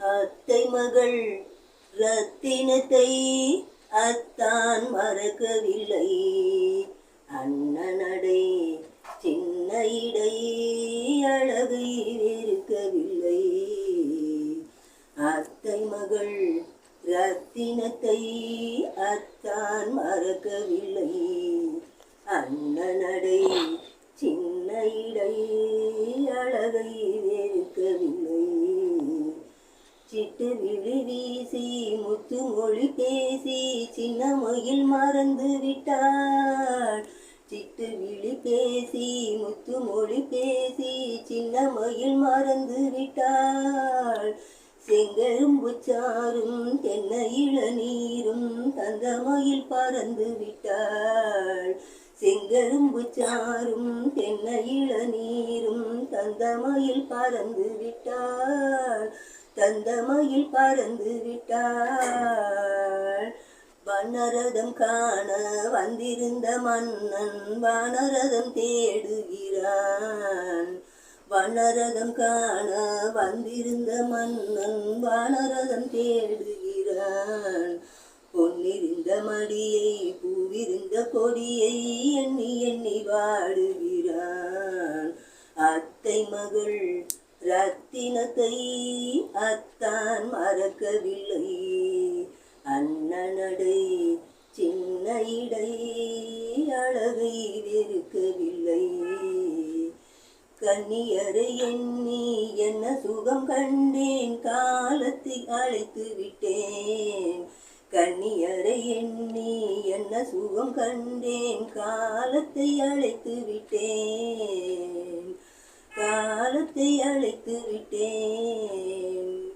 அத்தை மகள் ரத்தினத்தை அத்தான் மறக்கவில்லை. அண்ணனடை சின்ன இடை அழகை வெறுக்கவில்லை அத்தை மகள் ரத்தினத்தை அத்தான் மறக்கவில்லை. அண்ணனடை சின்ன இடை அழகை வேறுக்கவில்லை. சிட்டு விழி வீசி முத்து மொழி பேசி சின்ன மயில் மறந்து விட்டாள். சிட்டு விழி பேசி முத்து மொழி பேசி சின்ன மயில் மறந்து விட்டாள். செங்கரும்பு சாரும் தென்னை இளநீரும் தந்த மயில் பறந்து விட்டாள். செங்கரும்பு சாரும் தென்னை இளநீரும் தந்த மயில் பறந்து விட்டாள் தந்தமயில் பறந்து விட்டாள். வனரதம் காண வந்திருந்த மன்னன் வானரதம் தேடுகிறான். வனரதம் காண வந்திருந்த மன்னன் வானரதம் தேடுகிறான். பொன்னிருந்த மடியை பூவிருந்த கொடியை எண்ணி எண்ணி வாடுகிறான் அத்தை மகள் ரத்தினத்தை அத்தான் மறக்கவில்லை. அண்ணனடை சின்ன இடை அழகை வெறுக்கவில்லை. கண்ணியரை எண்ணி என்ன சுகம் கண்டேன் காலத்தை அழைத்து விட்டேன். கண்ணியரை எண்ணி என்ன சுகம் கண்டேன்? காலத்தை அழைத்து விட்டேன். காலத்தை அழைத்து விட்டேன்.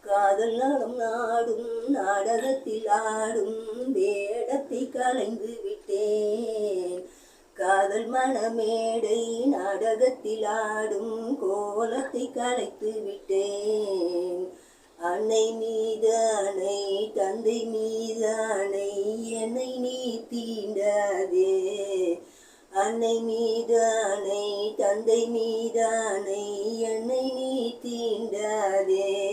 காதல் நலம் நாடும் நாடகத்தில் ஆடும் வேடத்தை கலைந்து விட்டேன். காதல் மணமேடை நாடகத்தில் ஆடும் கோலத்தை கலைத்து விட்டேன். அன்னை நீ நீ தீண்டாதே. அன்னை மீதானை தந்தை மீதானை என்னை நீ தீண்டாதே.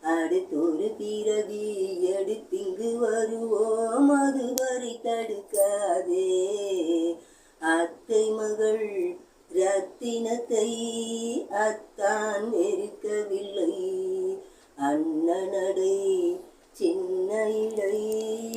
அடுத்தொரு பிறவி எடுத்திங்கு வருவோம் அதுவரை தடுக்காதே. அத்தை மகள் ரத்தினத்தை அத்தான் வெறுக்கவில்லை. அண்ணனடை சின்ன இடை